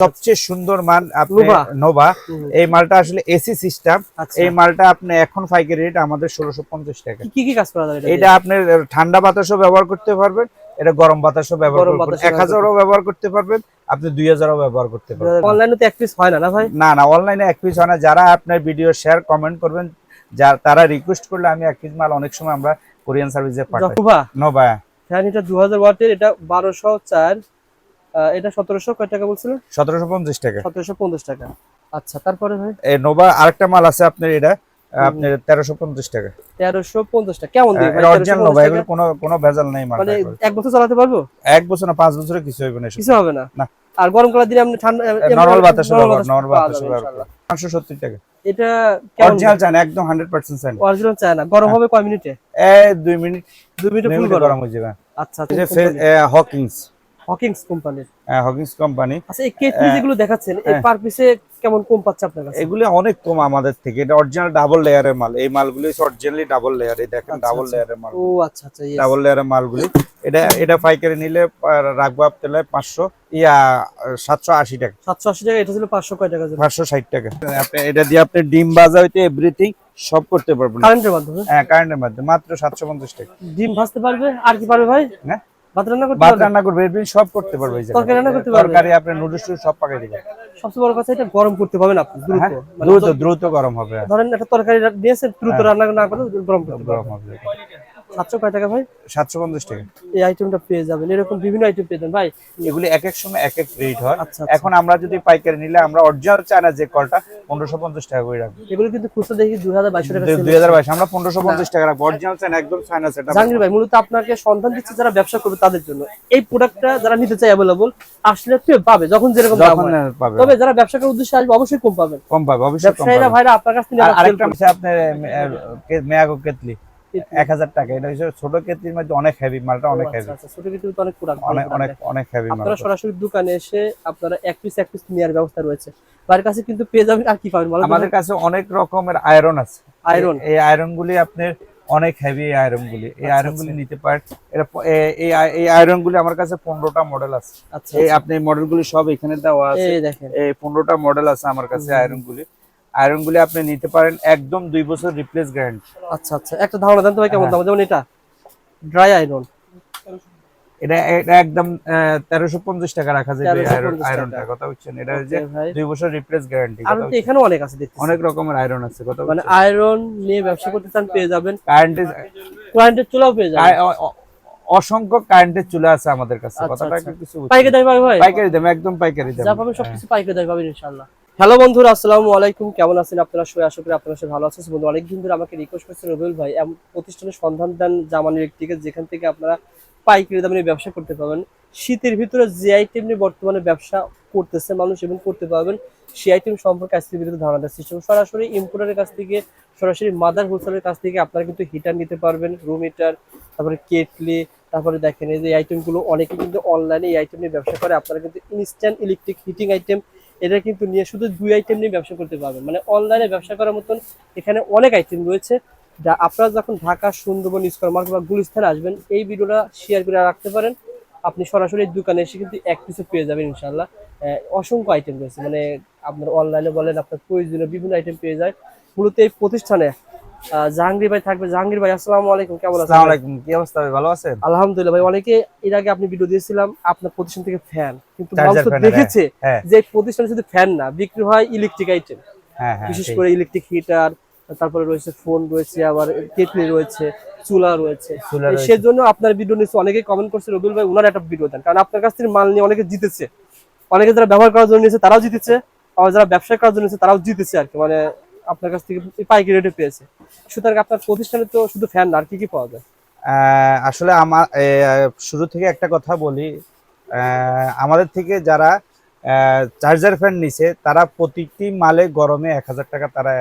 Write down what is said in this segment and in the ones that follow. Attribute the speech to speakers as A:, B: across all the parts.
A: সবচেয়ে সুন্দর মান আপনি
B: নোভা?
A: এই মালটা আসলে এসি সিস্টেম
B: আচ্ছা।
A: এই মালটা আপনি এখন পাইকারি রেট আমাদের ষোলোশো পঞ্চাশ টাকা।
B: কি কি কাজ করা যায়
A: এটা আপনি ঠান্ডা বাতাসও ব্যবহার করতে পারবেন এটা গরম বাতাসও ব্যবহার এক হাজারও ব্যবহার করতে পারবেন আপনি দুই হাজারও ব্যবহার করতে পারবেন।
B: অনলাইনে তো এক পিস হয় না না ভাই?
A: না না অনলাইনে এক পিস হয় না। যারা আপনার ভিডিও শেয়ার কমেন্ট করবেন যা তারা রিকোয়েস্ট করলে আমি এক পিস মাল অনেক সময় আমরা কোরিয়ান সার্ভিসে পাঠাই। নোভা?
B: ফ্যান এটা দু হাজার ওয়াটের এটা বারোশো চার। এটা সতেরোশো কয় টাকা বলছিলেন?
A: সতেরোশো পঞ্চাশ টাকা।
B: সতেরোশো পঞ্চাশ টাকা। আচ্ছা তারপরে ভাই?
A: এই নোভা আরেকটা মাল আছে আপনার এটা আপনার তেরোশো পঞ্চাশ টাকা।
B: তেরোশো পঞ্চাশ টাকা। কেমন দিবে
A: অরিজিনাল নোভা এগুলো কোনো কোনো ভেজাল নেই মাল
B: মানে এক বছর চালাতে পারব?
A: এক বছর না পাঁচ বছরে কিছু হইবে না
B: কিছু হবে না?
A: না।
B: আর গরম কালার দিলে আপনি ঠান্ডা
A: নরমাল বাতাসে নরমাল বাতাসে
B: ইনশাআল্লাহ।
A: পাঁচশো সত্তর টাকা।
B: এটা
A: অরিজিনাল চায় একদম হান্ড্রেড পার্সেন্ট চায়
B: অরিজিনাল চায় না গরম হবে কয় মিনিটে?
A: এই দুই মিনিট।
B: দুই মিনিটে ফুল গরম
A: গরম। হয়ে যাবে।
B: আচ্ছা
A: এই যে হকিংস
B: হকিংস কোম্পানির
A: হকিংস কোম্পানি
B: আচ্ছা এই কেটলি
A: হ্যাঁ।
B: যেগুলো দেখাচ্ছেন এই
A: হ্যাঁ।
B: পার পিসে কেমন কম পাচ্ছে আপনার কাছে?
A: এগুলো অনেক কম আমাদের থেকে। এটা অরিজিনাল ডাবল লেয়ারের মাল। এই মালগুলো অরিজিনালি ডাবল লেয়ার এই দেখেন
B: আচ্ছা,
A: ডাবল
B: আচ্ছা।
A: লেয়ারের মাল।
B: ও আচ্ছা আচ্ছা.
A: ডাবল লেয়ারের মালগুলি। এটা এটা পাইকারি নিলে আহ, রাখব আপনার পাঁচশো। ইয়া সাতশো আশি টাকা।
B: সাতশো আশি টাকা এটা ছিল পাঁচশো কয় টাকা
A: পাঁচশো ষাট টাকা। আপনি এটা দিয়ে আপনি ডিম ভাজা হইতে এভরিথিং সব করতে পারবেন।
B: কারেন্টের মাধ্যমে?
A: হ্যাঁ কারেন্টের মাধ্যমে। মাত্র সাতশো পঞ্চাশ টাকা।
B: ডিম ভাজতে পারবে? আর কি পারবে ভাই?
A: হ্যাঁ?
B: ভাত রান্না করতে
A: ভাত রান্না করবে সব করতে পারবে এই
B: তরকারি রান্না করতে পারবে?
A: তরকারি আপনি নুডলস সব পাকাই দিবেন।
B: সবচেয়ে বড় কথা এটা গরম করতে পারবেন আপনি দ্রুত
A: হ্যাঁ, দ্রুত। দ্রুত গরম হবে।
B: ধরেন একটা তরকারি দিয়েছে দিয়েছেন দ্রুত রান্না না করে গরম করতে
A: গরম হবে।
B: সাতশো কয় টাকা ভাই?
A: সাতশো পঞ্চাশ টাকা।
B: এই আইটেমটা পেয়ে যাবেন। এরকম বিভিন্ন আইটেম পেয়ে যাবেন। ভাই
A: এগুলি এক এক সময় এক এক রেট হয়।
B: আচ্ছা, আচ্ছা।
A: এখন আমরা যদি পাইকারি নিলে আমরা অরিজিনাল চায়না যে কলটা পনেরোশো পঞ্চাশ টাকা করে রাখব।
B: এগুলো কিন্তু খুচরা দেখি দুই হাজার বাইশশো টাকা
A: দুই হাজার বাইশ আমরা পনেরোশো পঞ্চাশ টাকা রাখব। অরিজিনাল চায়না একদম চায়না সেটা
B: জাহাঙ্গীর ভাই মূলত আপনাকে সন্ধান দিচ্ছে যারা ব্যবসা করবে তাদের জন্য। এই প্রোডাক্টটা যারা নিতে চায় অ্যাভেলেবল আসলে পাবে যখন যেরকম
A: পাবে।
B: তবে যারা ব্যবসা করার উদ্দেশ্যে আসবে অবশ্যই কম পাবেন।
A: কম পাবে অবশ্যই কম
B: ব্যবসায়ীরা
A: পাবে।
B: ভাইরা আপনার কাছ থেকে
A: আর আরেকটা হচ্ছে আপনার মেয়াগো কেতলি। এক হাজার টাকা। এটা হচ্ছে ছোট কেতলির মধ্যে অনেক হেভি মালটা অনেক
B: আচ্ছা,
A: হেভি
B: আচ্ছা, ছোট কিন্তু অনেক প্রোডাক্ট
A: অনেক অনেক অনেক হেভি মাল
B: আপনারা সরাসরি দোকানে এসে আপনারা এক পিস এক পিস নেওয়ার ব্যবস্থা রয়েছে। বাড়ির কাছে কিন্তু পেয়ে যাবেন আর কি পাবেন
A: আমাদের কাছে অনেক রকমের আয়রন আছে।
B: Iron?
A: এই আয়রন গুলি আপনার অনেক হেভি এই আয়রন গুলি এই
B: আচ্ছা,
A: আয়রন গুলি নিতে পারেন। এটা এই এই আয়রন গুলি আমার কাছে পনেরোটা মডেল আছে।
B: আচ্ছা
A: এই আপনি মডেল গুলি সব এখানে দেওয়া আছে।
B: এই দেখেন।
A: এই পনেরোটা মডেল আছে আমার কাছে আয়রন গুলি আয়রন গুলি আপনি নিতে পারেন একদম দুই বছর রিপ্লেস গ্যারান্টি
B: আচ্ছা আচ্ছা। একটা ধারণা দেন তো ভাই কেমন
A: হ্যাঁ।
B: দাম? যেমন এটা ড্রাই আয়রন
A: এটা এটা একদম তেরোশো পঞ্চাশ টাকা রাখা যাবে
B: 1350
A: আয়রনটা কথা হচ্ছেন এটা হচ্ছে
B: ভাই।
A: দুই বছর রিপ্লেস গ্যারান্টি
B: আর তো এখানে অনেক আছে দেখতে
A: অনেক রকমের আয়রন আছে কথা
B: মানে আয়রন নিয়ে ব্যবসা করতে চান পেয়ে যাবেন।
A: কারেন্টের
B: কারেন্টের চুলাও পেয়ে যাবেন।
A: অসংখ্য কারেন্টের চুলা আছে আমাদের কাছে।
B: আচ্ছা,
A: কথাটা
B: আচ্ছা।
A: কিছু
B: পাইকারি দাম ভাই?
A: পাইকারি দাম একদম পাইকারি দাম।
B: যা পাবেন সবকিছু পাইকারি দাম পাবেন ইনশাআল্লাহ। হ্যালো বন্ধুরা, আসসালামু আলাইকুম। কেমন আছেন আপনারা? সবাই আশা করি আপনারা সবাই ভালো আছেন। বন্ধু, অনেকদিন ধরে আমাকে রিকোয়েস্ট করছেন রবিউল ভাই এমন প্রতিষ্ঠানের সন্ধান দেন জামানি ব্যক্তিকে যেখান থেকে আপনারা পাইকারি দামে ব্যবসা করতে পারবেন। শীতের ভিতরে যে আইটেম নিয়ে বর্তমানে ব্যবসা করতেছে, মানুষ এবং করতে পারবেন সেই আইটেম সম্পর্কে আজকের ভিডিওতে ধারণা দেওয়ার করব। সরাসরি ইম্পোর্টারের কাছ থেকে, সরাসরি মাদার হোলসেলের কাছ থেকে আপনারা কিন্তু হিটার নিতে পারবেন রুম হিটার তারপরে কেটলি তারপরে দেখেন এই যে আইটেমগুলো অনেকে কিন্তু অনলাইনে এই আইটেম নিয়ে ব্যবসা করে, আপনারা কিন্তু ইনস্ট্যান্ট ইলেকট্রিক হিটিং আইটেম এটা কিন্তু নিয়ে শুধু দুই আইটেম নিয়ে ব্যবসা করতে পারবেন। মানে অনলাইনে ব্যবসা করার মতন এখানে অনেক আইটেম রয়েছে যা আপনারা যখন ঢাকা, সুন্দরবন ইস্কর মার্কেট বা গুলিস্তানে আসবেন, এই ভিডিওটা শেয়ার করে রাখতে পারেন। আপনি সরাসরি দোকানে এসে কিন্তু এক পিসে পেয়ে যাবেন ইনশাল্লাহ অসংখ্য আইটেম রয়েছে। মানে আপনার অনলাইনে বলেন আপনার প্রয়োজনীয় বিভিন্ন আইটেম পেয়ে যায়। মূলত এই প্রতিষ্ঠানে জাহাঙ্গীর ভাই থাকবে। জাহাঙ্গীর ভাই আসসালামু আলাইকুম। কেমন আছেন
A: আসসালামু আলাইকুম। কি অবস্থা ভাই? ভালো আছেন?
B: আলহামদুলিল্লাহ ভাই অনেকে এর আগে আপনি ভিডিও দিয়েছিলাম আপনার প্রতিষ্ঠান থেকে ফ্যান কিন্তু মানুষ তো দেখেছে
A: হ্যাঁ।
B: যে প্রতিষ্ঠানে শুধু ফ্যান না বিক্রি হয় ইলেকট্রিক আইটেম
A: হ্যাঁ হ্যাঁ
B: বিশেষ করে ইলেকট্রিক হিটার তারপরে রয়েছে ফোন রয়েছে আবার কেটলি রয়েছে চুলা রয়েছে। সেজন্য আপনার ভিডিও নিয়ে অনেকেই কমেন্ট করছে রবিউল ভাই ওনার একটা ভিডিও দেন। কারণ আপনার কাছ থেকে মাল নিয়ে অনেকে জিতেছে। অনেকে যারা ব্যবহার করার জন্য নিয়েছে তারাও জিতেছে। আবার যারা ব্যবসা করার জন্য নিয়েছে তারাও জিতেছে আর কি। মানে আপনার কাছ থেকে পাইকারি রেটে পেয়েছে। সুতরাং আপনার প্রতিষ্ঠানে তো শুধু ফ্যান আর কি কি পাওয়া যায়?
A: আসলে আমার শুরু থেকে একটা কথা বলি। আমাদের থেকে যারা চার্জার ফ্যান নিছে তারা প্রতিটি মালে গরমে এক হাজার টাকা তারা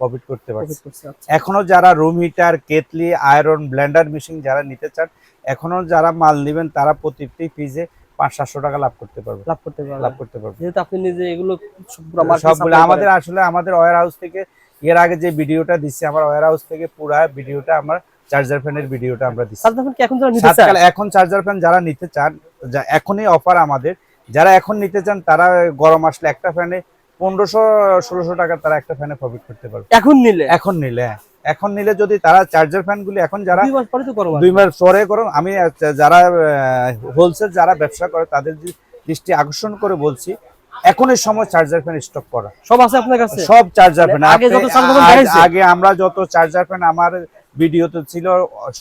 A: প্রফিট করতে পারছে।
B: আচ্ছা।
A: এখনও যারা রুম হিটার কেতলি আয়রন ব্লেন্ডার মেশিন যারা নিতে চান এখনও যারা মাল নেবেন তারা প্রতিটি পিজে পাঁচ সাতশো টাকা লাভ করতে পারবে।
B: লাভ করতে
A: লাভ করতে পারবে।
B: যেহেতু আপনি নিজে এগুলো
A: সবগুলো আমাদের আসলে আমাদের ওয়ার হাউস থেকে এর আগে যে ভিডিওটা দিচ্ছি আমার ওয়্যার হাউস থেকে পুরা ভিডিওটা আমার চার্জার ফ্যানের ভিডিওটা আমরা দিচ্ছি।
B: এখন যারা নিতে চায়?
A: সাতকাল এখন চার্জার ফ্যান যারা নিতে চান এখনই অফার আমাদের। যারা এখন নিতে চান তারা গরম আসলে একটা ফ্যানে পনেরোশো ষোলোশো টাকা তারা একটা ফ্যানে প্রফিট করতে পারবে।
B: এখন নিলে?
A: এখন নিলে হ্যাঁ। এখন নিলে যদি তারা চার্জার ফ্যান গুলি এখন যারা
B: দুই মাস পরে তো গরম
A: দুই মাস পরে করো আমি যারা হোলসেল যারা ব্যবসা করে তাদের দৃষ্টি আকর্ষণ করে বলছি এখনের সময় চার্জার ফ্যান স্টক করা।
B: সব আছে আপনার কাছে?
A: সব চার্জার ফ্যান
B: আগে যত ফ্যান?
A: আগে আমরা যত চার্জার ফ্যান আমার ভিডিওতে ছিল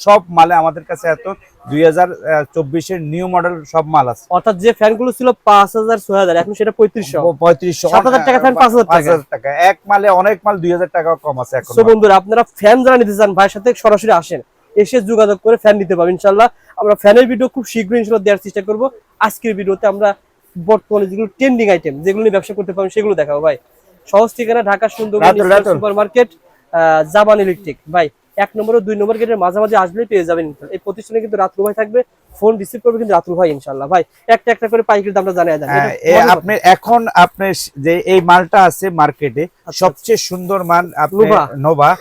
A: সব মালে আমাদের কাছে এত দুই হাজার চব্বিশের নিউ মডেল সব মাল আছে।
B: অর্থাৎ যে ফ্যানগুলো ছিল পাঁচ হাজার ছয় হাজার এখন সেটা পঁয়ত্রিশশো।
A: পঁয়ত্রিশশো।
B: সাত হাজার টাকা fan, পাঁচ হাজার টাকা।
A: টাকা। এক মালে অনেক মাল দুই হাজার টাকা কম আছে এখন।
B: বন্ধুরা আপনারা ফ্যান যারা নিতে চান ভাইয়ের সাথে সরাসরি আসেন। এসে যোগাযোগ করে ফ্যান নিতে পারবেন ইনশাল্লাহ আমরা ফ্যানের ভিডিও খুব শীঘ্রই ইনশাল্লাহ দেওয়ার চেষ্টা করব। আজকের ভিডিওতে আমরা বর্তমানে যেগুলো ট্রেন্ডিং আইটেম যেগুলো নিয়ে ব্যবসা করতে পারবেন সেগুলো দেখাবো ভাই। সহজ ঠিকানা Dhaka Sundarban
A: Ratul.
B: Super market Zaman electric ভাই এক নম্বর ও দুই নম্বর গেটের মাঝামাঝি আসলেই পেয়ে যাবেন। এই প্রতিষ্ঠানে কিন্তু রাতুল ভাই থাকবে ফোন রিসিভ করবে কিন্তু রাতুল ভাই ইনশাল্লাহ ভাই একটা একটা করে পাইকারি দামটা জানিয়ে দেন।
A: হ্যাঁ, আপনি এখন আপনি যে এই মালটা আছে মার্কেটে
B: আচ্ছা,
A: সবচেয়ে সুন্দর মাল আপনি
B: নোভা।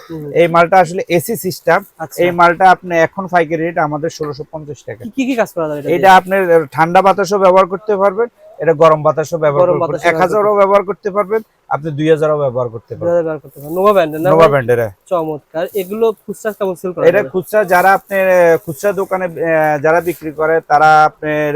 A: এই মালটা আসলে এসি সিস্টেম।
B: আচ্ছা।
A: এই মালটা আপনি এখন পাইকারি রেট আমাদের ষোলোশো পঞ্চাশ টাকা।
B: কি কি কাজ করা যাবে এটা
A: এটা আপনি ঠান্ডা বাতাসও ব্যবহার করতে পারবেন এটা গরম বাতাসও ব্যবহার এক হাজারও ব্যবহার করতে পারবেন আপনি দুই হাজারও ব্যবহার করতে পারবেন
B: ব্যবহার করতে পারবেন। নোভা ব্র্যান্ডের
A: নোভা ব্র্যান্ডের
B: চমৎকার। এগুলো খুচরা কেমন সেল করা
A: এটা খুচরা যারা আপনি খুচরা দোকানে যারা বিক্রি করে তারা আপনার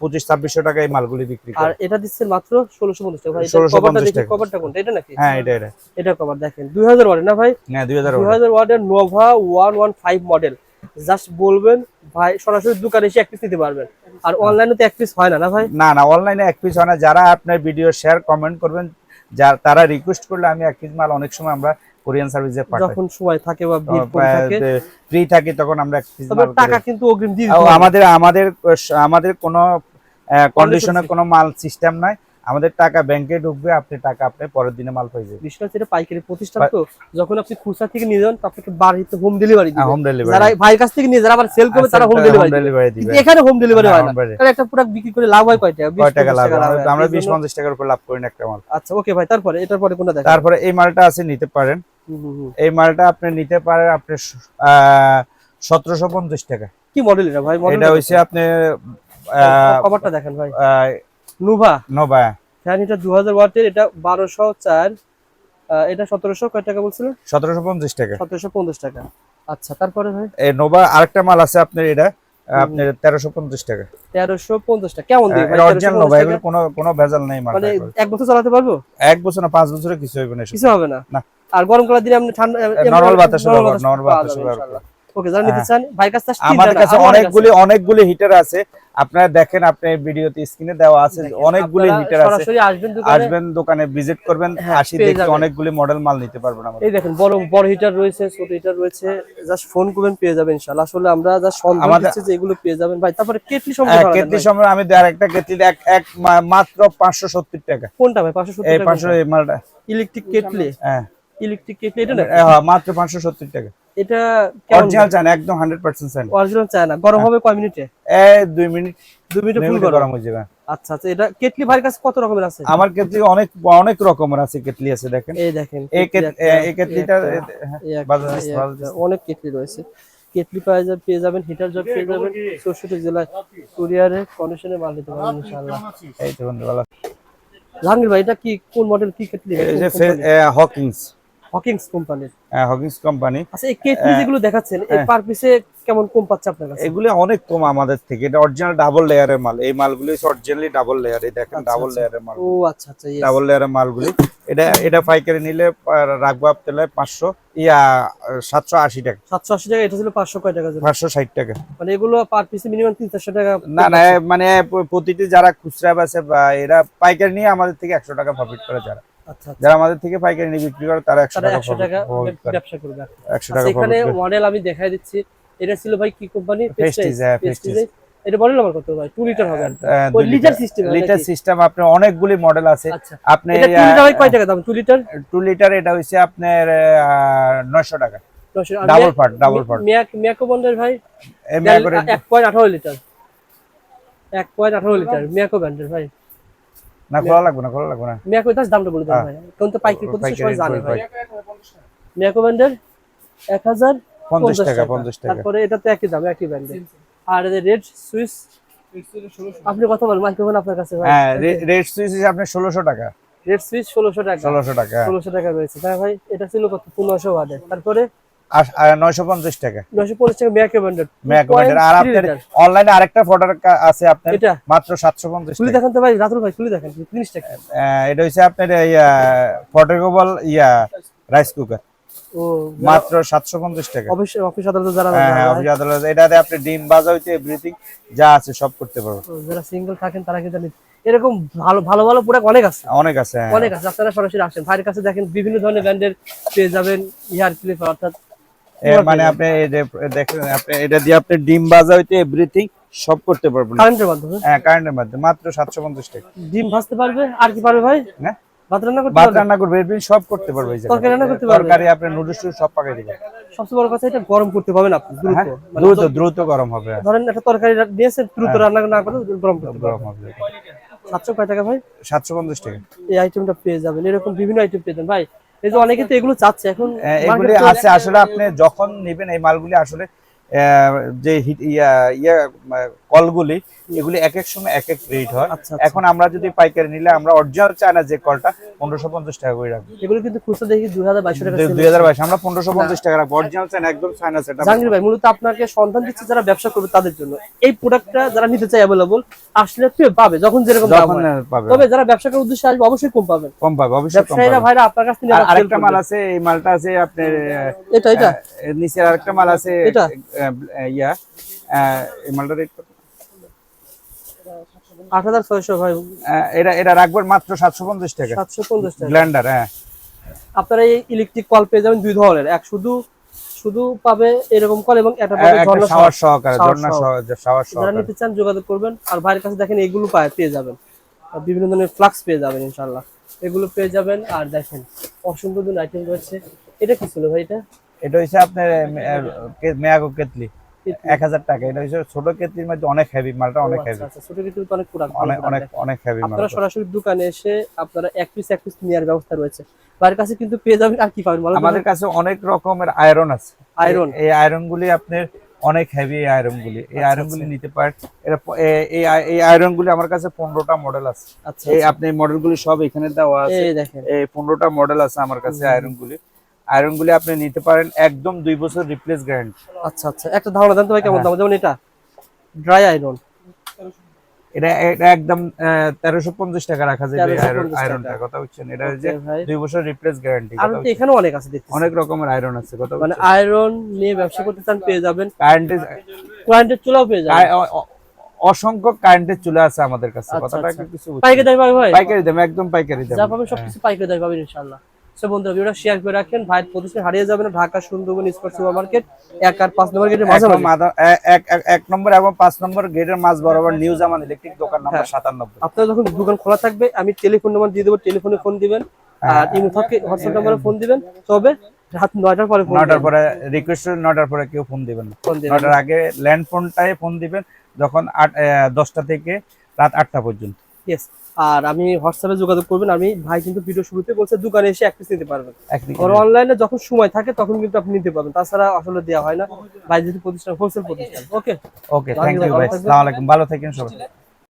A: পঁচিশ ছাব্বিশশো টাকা এই মালগুলি বিক্রি
B: আর এটা দিচ্ছেন মাত্র ষোলোশো পঞ্চাশ টাকা। এটা
A: 1650 টাকা।
B: কভারটা কোনটা? এটা নাকি?
A: হ্যাঁ এটা এটা।
B: এটা কভার দেখেন। দুই হাজার ওয়াটের না ভাই?
A: হ্যাঁ দুই হাজার
B: দুই হাজার ওয়াটের Nova one one five model just বলবেন ভাই সরাসরি দোকানে এসে এক পিস নিতে পারবেন। আর অনলাইনে তো এক পিস হয় না না ভাই?
A: না না অনলাইনে এক পিস হয় না। যারা আপনার ভিডিও শেয়ার কমেন্ট করবেন তারা রিকোয়েস্ট করলে আমি এক পিস মাল অনেক সময় আমরা কোরিয়ান সার্ভিসে পাঠাই।
B: যখন সময় থাকে বা ভিড় কম থাকে
A: ফ্রি থাকি তখন আমরা এক পিস মাল
B: টাকা কিন্তু অগ্রিম দিয়ে।
A: আমাদের আমাদের আমাদের কোনো কন্ডিশনে কোনো মাল সিস্টেম নাই। আমাদের টাকা ব্যাংকে ঢুকবে আপনি টাকা আপনি পরের দিনে মাল পেয়ে যাবেন
B: হচ্ছে এটা পাইকারি প্রতিষ্ঠান তো যখন আপনি খুচরা থেকে নিয়ে যান আপনাকে বাড়িতে হোম ডেলিভারি দিবে।
A: হোম
B: যারা
A: ডেলিভারি
B: ভাইয়ের কাছ থেকে নিয়ে যারা আবার সেল করবে তারা হোম ডেলিভারি দিবে। এখানে হোম ডেলিভারি
A: হ্যাঁ,
B: হয় না। তাহলে একটা প্রোডাক্ট বিক্রি করে লাভ হয় কয় টাকা? বিশ,
A: কয় টাকা লাভ হয়?
B: হয়।
A: আমরা
B: এই
A: বিশ
B: জন্য-
A: পঞ্চাশ টাকার উপর লাভ করি না একটা মাল।
B: আচ্ছা ওকে ভাই তারপরে এটার পরে কোনটা দেখা
A: তারপরে এই মালটা আছে নিতে পারেন। এই মালটা আপনি নিতে পারেন আপনি সতেরোশো পঞ্চাশ টাকা।
B: কি মডেল এটা ভাই?
A: এটা হইছে আপনি
B: কভারটা দেখেন ভাই। নুভা
A: নোভা
B: ফ্যান এটা দু হাজার ওয়াটের এটা বারোশো চার এটা সতেরোশো কয় টাকা বলছিলেন
A: সতেরোশো পঞ্চাশ টাকা।
B: সতেরোশো পঞ্চাশ টাকা। আচ্ছা তারপরে ভাই?
A: এই নোভা আরেকটা মাল আছে আপনার এটা আপনার টাকা।
B: টাকা। কেমন দিই ভাই?
A: অরিজিনাল
B: 1350
A: নোভা কোনো কোনো ভেজাল নেই
B: মানে এক বছর চালাতে পারব?
A: এক বছর না পাঁচ বছরে কিছু হইবে না
B: কিছু হবে না?
A: না।
B: আর গরমকালের দিনে আপনি ঠান্ডা
A: নরমাল বাতাসে নরমাল বাতাসে।
B: ওকে যারা নিতে চান ভাইয়ের কাছে
A: আমাদের কাছে অনেকগুলি অনেকগুলি হিটার আছে। আপনারা দেখেন আপনার ভিডিওতে স্ক্রিনে দেওয়া আছে অনেকগুলি হিটার আছে।
B: আসবেন দোকানে।
A: ভিজিট করবেন
B: হ্যাঁ,
A: আসি দেখে অনেকগুলি মডেল মাল নিতে পারবেন আমাদের
B: এই দেখেন বড় বড় হিটার রয়েছে ছোট হিটার রয়েছে। জাস্ট ফোন করবেন পেয়ে যাবেন ইনশাআল্লাহ। আসলে আমরা যা সন্ধান দিচ্ছি যে এগুলো পেয়ে যাবেন। ভাই তারপরে কেটলি
A: হ্যাঁ,
B: সম্পর্কে
A: কেটলি সময় আমি আর একটা কেটলি এক এক মাত্র পাঁচশো সত্তর টাকা।
B: কোনটা ভাই? পাঁচশো
A: এই পাঁচশো এই মালটা।
B: Electric kettle?
A: হ্যাঁ।
B: ইলেকট্রিক কেটলি এটা না?
A: হ্যাঁ, মাত্র পাঁচশো সত্তর টাকা।
B: এটা
A: অরিজিনাল চান একদম হান্ড্রেড পার্সেন্ট চান।
B: অরিজিনাল চায় না? গরম হবে কয় মিনিটে?
A: এই দুই মিনিট।
B: দুই মিনিটে ফুল গরম।
A: হয়ে যাবে।
B: আচ্ছা আচ্ছা এটা কেটলি ভাইয়ের কাছে কত রকমের আছে?
A: আমার কেটলি অনেক অনেক রকমের আছে কেটলি আছে দেখেন।
B: এই দেখেন
A: এই কেটলিটা হ্যাঁ,
B: অনেক কেটলি রয়েছে। কেটলি পেয়ে যাবেন পেয়ে যাবেন হিটার জব পেয়ে যাবেন। চৌষট্টি জেলায় কুরিয়ারে কন্ডিশনে মাল নিতে পারবেন ইনশাআল্লাহ।
A: এই তো বন্ধু ভালো
B: জাহাঙ্গীর ভাই এটা কি কোন মডেল কি কেটলি?
A: এই যে হকিংস
B: হকিংস কোম্পানির
A: হকিংস কোম্পানি
B: আচ্ছা এই কেটলি যেগুলো দেখাচ্ছেন এই
A: হ্যাঁ।
B: পার পিসে কেমন কম পাচ্ছে আপনার কাছে?
A: এগুলি অনেক কম আমাদের থেকে। এটা অরিজিনাল ডাবল লেয়ারের মাল। এই মালগুলি অরিজিনালি ডাবল লেয়ার দেখেন
B: আচ্ছা,
A: ডাবল
B: আচ্ছা।
A: লেয়ারের মাল।
B: ও আচ্ছা আচ্ছা.
A: ডাবল লেয়ারের মালগুলি। এটা এটা পাইকারি নিলে আহ, রাখব আপনার পাঁচশো। ইয়া সাতশো আশি টাকা।
B: সাতশো আশি টাকা এটা ছিল পাঁচশো কয় টাকা?
A: পাঁচশো ষাট টাকা।
B: মানে এগুলো পার পিসে মিনিমাম তিন চারশো টাকা
A: না না মানে প্রতিটি যারা খুচরা বেচে বা এরা পাইকারি নিয়ে আমাদের থেকে একশো টাকা প্রফিট করে যারা।
B: আচ্ছা আচ্ছা
A: যারা আমাদের থেকে পাইকারি নিয়ে বিক্রি করে তারা একশো টাকা
B: টাকা ব্যবসা করবে।
A: একশো
B: আচ্ছা,
A: টাকা
B: এখানে মডেল আমি দেখাই দিচ্ছি। এটা ছিল ভাই কি কোম্পানি
A: হ্যাঁ।
B: এটা মডেল নাম্বার কত ভাই? 2 লিটার হবে। ওই লিটার সিস্টেম
A: লিটার সিস্টেম আপনার অনেকগুলি মডেল আছে।
B: আচ্ছা।
A: আপনি
B: এটা 2 লিটার কয় টাকা দাম? 2 লিটার
A: এটা আপনার নয়শো টাকা। ডাবল ডাবল
B: মিয়া মিয়াকো বন্ডের ভাই?
A: এমনি করে
B: 1.18 লিটার 1.18 লিটার মিয়াকো ভাই।
A: না খোলা লাগবে না খোলা লাগবে না।
B: মিয়াকো দাস দামটা বলে দেন
A: হ্যাঁ।
B: ভাই। কোন তো পাইকারি সবাই জানে ভাই। মিয়াকো ব্র্যান্ডের 1000
A: পঞ্চাশ টাকা পঞ্চাশ টাকা।
B: তারপরে এটা তো একই দাম একই ব্র্যান্ডের আর রেড সুইস আপনি কথা বলেন মাইক্রোফোন আপনার কাছে ভাই।
A: হ্যাঁ রেড সুইচ আপনার ষোলোশো টাকা।
B: রেড সুইচ ষোলোশো টাকা।
A: ষোলোশো টাকা।
B: ষোলোশো টাকা রয়েছে। তাই ভাই এটা ছিল কত? পনেরোশো ওয়াটের। তারপরে
A: টাকা।
B: নয়শো পঞ্চাশ টাকা ম্যাক ব্যান্ডেড
A: ম্যাক আর আপনার অনলাইনে আরেকটা আছে আপনার মাত্র সাতশো পঞ্চাশ
B: খুলে দেখেন তো ভাই রাতুল ভাই খুলে দেখেন জিনিস টাকা।
A: এটা আপনার পোর্টেবল ইয়া রাইস কুকার মাত্র সাতশো পঞ্চাশ টাকা।
B: অফিস অফিস আদালতে যারা
A: হ্যাঁ হ্যাঁ অফিস আদালত। এটাতে আপনি ডিম বাজা হইতে এভরিথিং যা আছে সব করতে পারব
B: ও, যারা সিঙ্গেল থাকেন তারা কিন্তু। এরকম ভালো ভালো ভালো প্রোডাক্ট অনেক আছে।
A: অনেক আছে হ্যাঁ।
B: অনেক আছে আপনারা সরাসরি আসেন। ভাইয়ের কাছে দেখেন বিভিন্ন ধরনের ব্র্যান্ডের পেয়ে যাবেন ইয়ার ক্লিপ অর্থাৎ
A: মানে আপনি এই যে দেখেন আপনি এটা দিয়ে আপনি ডিম বাজা হইতে এভরিথিং সব করতে পারবেন।
B: কারেন্টের মাধ্যমে?
A: হ্যাঁ কারেন্টের মাধ্যমে মাত্র সাতশো পঞ্চাশ টাকা।
B: ডিম ভাজতে পারবে? আর কি পারবে ভাই?
A: হ্যাঁ?
B: ভাত রান্না করতে
A: ভাত রান্না করবে এভরিথিং সব করতে পারবে এই
B: তরকারি রান্না করতে পারবে?
A: তরকারি আপনি নুডলস সব পাকাই দিবেন।
B: সবচেয়ে বড় কথা এটা গরম করতে পারবেন আপনি দ্রুত।
A: হ্যাঁ
B: মানে
A: দ্রুত দ্রুত গরম হবে।
B: ধরেন একটা তরকারি দিয়েছেন দ্রুত রান্না না করে গরম করতে
A: গরম হবে।
B: সাতশো কয় টাকা ভাই?
A: সাতশো পঞ্চাশ টাকা।
B: এই আইটেমটা পেয়ে যাবেন। এরকম বিভিন্ন আইটেম পেয়ে যাবেন। ভাই এই যে অনেকে তো এগুলো চাচ্ছে এখন
A: আহ, এগুলি আছে আসলে আপনি যখন নেবেন এই মালগুলি আসলে যে ইয়া কলগুলি এগুলি এক এক সময় এক এক রেট হয়।
B: আচ্ছা, আচ্ছা।
A: এখন আমরা যদি পাইকারি নিলে আমরা অরিজিনাল চায়না যে কলটা পনেরোশো পঞ্চাশ টাকা করে রাখব।
B: এগুলো কিন্তু খুচরা দেখি দুই হাজার বাইশশো টাকা
A: দুই হাজার বাইশ আমরা পনেরোশো পঞ্চাশ টাকা রাখব। অরিজিনাল চায়না একদম চায়না সেটা
B: জাহাঙ্গীর ভাই মূলত আপনাকে সন্ধান দিচ্ছে যারা ব্যবসা করবে তাদের জন্য। এই প্রোডাক্টটা যারা নিতে চায় অ্যাভেলেবল আসলে পেয়ে পাবে যখন যেরকম।
A: পাবে।
B: তবে যারা ব্যবসা করার উদ্দেশ্যে আসবে অবশ্যই কম পাবে
A: কম পাবে অবশ্যই কম
B: ব্যবসায়ীরা ভাইরা আপনার কাছ থেকে
A: আরেকটা মাল আছে এই মালটা আছে আপনার
B: এটা এটা।
A: নিচের আরেকটা মাল আছে
B: এটা?
A: ইয়া এই মালটা রেট কত?
B: আট হাজার ছয়শো ভাই।
A: এটা এটা রাখবেন মাত্র সাতশো পঞ্চাশ টাকা।
B: সাতশো পঞ্চাশ টাকা।
A: ব্লেন্ডার হ্যাঁ।
B: আপনারা এই ইলেকট্রিক কল পেয়ে যাবেন দুই ধরনের। এক শুধু শুধু পাবে এরকম কল এবং একটা পাবে ঝর্ণা
A: সহকারে ঝর্ণা শাওয়ার সহকারে
B: নিতে চান যোগাযোগ করবেন। আর ভাইয়ের কাছে দেখেন এগুলো পায় পেয়ে যাবেন। বিভিন্ন ধরনের ফ্লাক্স পেয়ে যাবেন ইনশাল্লাহ এগুলো পেয়ে যাবেন আর দেখেন অসংখ্য দিন আইটেম রয়েছে। এটা কি ছিল ভাই এটা?
A: এটা হচ্ছে আপনার মেয়াগো কেতলি। এক হাজার টাকা। এটা হচ্ছে ছোট কেতলির মধ্যে অনেক হেভি মালটা অনেক হেভি
B: আচ্ছা, আচ্ছা, ছোট কিন্তু অনেক
A: অনেক অনেক অনেক হেভি মাল।
B: আপনারা সরাসরি দোকানে এসে আপনারা এক পিস এক পিস নেওয়ার ব্যবস্থা রয়েছে। ভাইয়ের কাছে কিন্তু পেয়ে যাবেন আর কি পাবেন
A: আমাদের কাছে অনেক রকমের আয়রন আছে।
B: আয়রন
A: এই আয়রন গুলি আপনার অনেক হেভি এই আয়রন গুলি। এই আয়রন গুলি নিতে পারেন। এই এই আয়রন গুলি আমার কাছে পনেরোটা মডেল আছে।
B: আচ্ছা
A: এই আপনি মডেল গুলি সব এখানে দেওয়া আছে।
B: এই দেখেন।
A: এই পনেরোটা মডেল আছে আমার কাছে আয়রন গুলি। আয়রন গুলি আপনি নিতে পারেন একদম দুই বছর রিপ্লেস গ্যারান্টি
B: আচ্ছা আচ্ছা। একটা ধারণা দেন তো ভাই
A: হ্যাঁ।
B: কেমন দাম যেমন এটা ড্রাই আয়রন
A: এটা এটা একদম তেরোশো পঞ্চাশ টাকা রাখা যাবে
B: 1350
A: আয়রনটা কথা হচ্ছেন এটা যে দুই বছর রিপ্লেস গ্যারান্টি
B: আর তো এখানেও অনেক আছে দেখতে
A: অনেক রকমের আয়রন আছে কথা
B: মানে আয়রন নিয়ে ব্যবসা করতে চান পেয়ে যাবেন।
A: কারেন্টে
B: কারেন্টের চুলাও পেয়ে যাবেন।
A: অসংখ্য কারেন্টের চুলা আছে আমাদের কাছে।
B: আচ্ছা,
A: কথাটা
B: আচ্ছা।
A: কিছু
B: পাইকারি দাম ভাই?
A: পাইকারি দাম একদম পাইকারি দাম।
B: যা পাবেন সবকিছু পাইকারি দাম পাবেন ইনশাআল্লাহ। সো বন্ধুরা ভিডিওটা শেয়ার করে রাখেন। প্রতিষ্ঠান হারিয়ে যাবে না। Dhaka Sundarban sport super market. এক আর পাঁচ নম্বর গেটের মাঝে
A: এক নম্বর এবং পাঁচ নম্বর গেটের মাঝ বরাবর নিউজ আমার ইলেকট্রিক দোকান নাম্বার
B: হ্যাঁ।
A: সাতানব্বই।
B: আপনারা যখন দোকান খোলা থাকবে আমি টেলিফোন নাম্বার দিয়ে দেবো। টেলিফোনে ফোন দিবেন। আর হোয়াটসঅ্যাপ নাম্বারে ফোন দিবেন। তবে রাত নয়টার পরে ফোন
A: নটার পরে রিকোয়েস্ট নটার পরে কেউ ফোন দিবেন না। আগে ল্যান্ড ফোনটায় ফোন দিবেন। যখন আট এ, দশটা থেকে রাত আটটা পর্যন্ত।
B: ইয়েস আর আমি হোয়াটসঅ্যাপে যোগাযোগ করবেন আমি ভাই কিন্তু ভিডিও শুরুতে বলছে দোকানে এসে এক পিস নিতে পারবেন। আর অনলাইনে যখন সময় থাকে তখন কিন্তু আপনি নিতে পারবেন। তাছাড়া আসলে দেওয়া হয় না। ভাই যদি প্রতিষ্ঠান হোলসেল প্রতিষ্ঠান। ওকে
A: ওকে থ্যাংক ইউ ভাই। আসসালামু আলাইকুম। ভালো থাকেন সবাই।